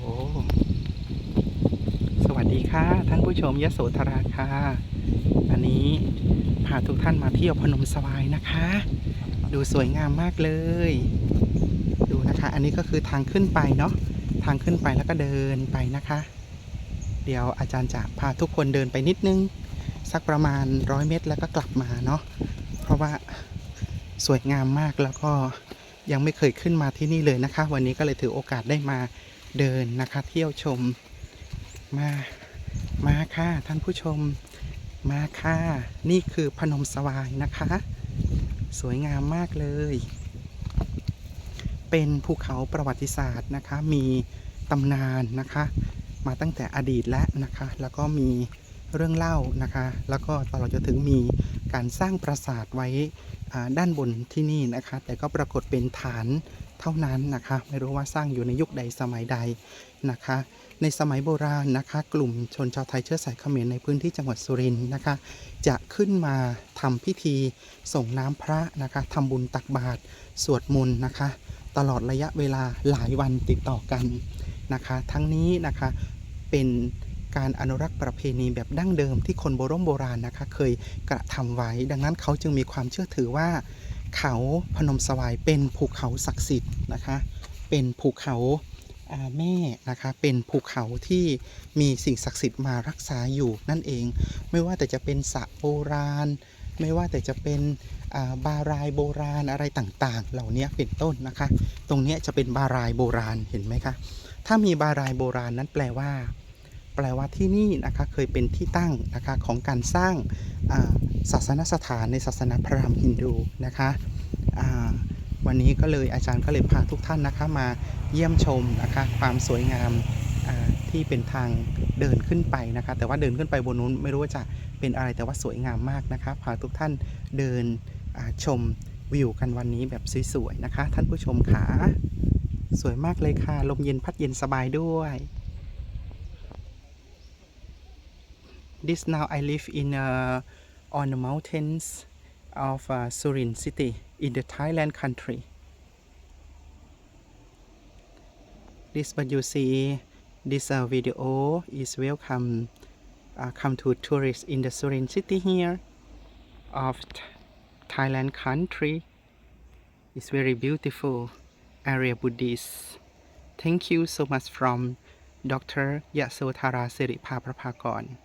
โอ้สวัสดีค่ะ ท่านผู้ชมยโสธราค่ะ อันนี้พาทุกท่านมาเที่ยวพนมสวายนะคะ ดูสวยงามมากเลย ดูนะคะ อันนี้ก็คือทางขึ้นไปเนาะ ทางขึ้นไปแล้วก็เดินไปนะคะ เดี๋ยวอาจารย์จะพาทุกคนเดินไปนิดนึง สักประมาณร้อยเมตรแล้วก็กลับมาเนาะ เพราะว่าสวยงามมากแล้วก็ ยังไม่เคยขึ้นมาที่นี่เลยนะคะ วันนี้ก็เลยถือโอกาสได้มาเดินนะคะ เที่ยวชมมามาค่ะท่านผู้ชมมาค่ะ นี่คือพนมสวายนะคะ สวยงามมากเลย เป็นภูเขาประวัติศาสตร์นะคะ มีตำนานนะคะ มาตั้งแต่อดีตแล้วนะคะ แล้วก็มี เรื่องเล่านะคะ แล้วก็ตลอดจนถึงมีการสร้างปราสาทไว้ด้านบนที่นี่นะคะ แต่ก็ปรากฏเป็นฐานเท่านั้นนะคะ ไม่รู้ว่าสร้างอยู่ในยุคใดสมัยใดนะคะ ในสมัยโบราณนะคะ กลุ่มชนชาวไทยเชื้อสายเขมรในพื้นที่จังหวัดสุรินทร์นะคะ จะขึ้นมาทำพิธีส่งน้ำพระนะคะทำบุญตักบาตรสวดมนต์นะคะ ตลอดระยะเวลาหลายวันติดต่อกันนะคะ ทั้งนี้นะคะเป็น การอนุรักษ์ประเพณีแบบดั้งเดิมที่คนโบราณโบราณนะคะ เคยกระทำไว้ ดังนั้นเขาจึงมีความเชื่อถือว่า เขาพนมสวายเป็นภูเขาศักดิ์สิทธิ์นะคะ เป็นภูเขาแม่นะคะเป็นภูเขาที่มีสิ่งศักดิ์สิทธิ์มารักษาอยู่นั่นเอง ไม่ว่าแต่จะเป็นสระโบราณ ไม่ว่าแต่จะเป็นาบารายโบราณอะไรต่างๆ เหล่านี้เป็นต้นนะคะ ตรงนี้จะเป็นบารายโบราณเห็นไหมคะถ้ามีบารายโบราณนั้นแปลว่า แปลว่าที่นี่นะคะเคยเป็นที่ตั้งนะคะของการสร้างศาสนสถานในศาสนาพราหมณ์ฮินดูนะคะวันนี้ก็เลยอาจารย์ก็เลยพาทุกท่านนะคะมาเยี่ยมชมนะคะความสวยงามาที่เป็นทางเดินขึ้นไปนะคะ แต่ว่าเดินขึ้นไปบนนู้นไม่รู้ว่าจะเป็นอะไรแต่ว่าสวยงามมากนะคะพาทุกท่านเดินชมวิวกันวันนี้แบบสวยๆนะคะ ท่านผู้ชมขาสวยมากเลยค่ะ ลมเย็นพัดเย็นสบายด้วย This now I live in uh, on the mountains of uh, Surin city in the Thailand country. This what you see this uh, video is welcome uh, come to tourists in the Surin city here of Th- Thailand country. It's very beautiful area Buddhist. Thank you so much from Dr. Yasothara Siripa Prapakon.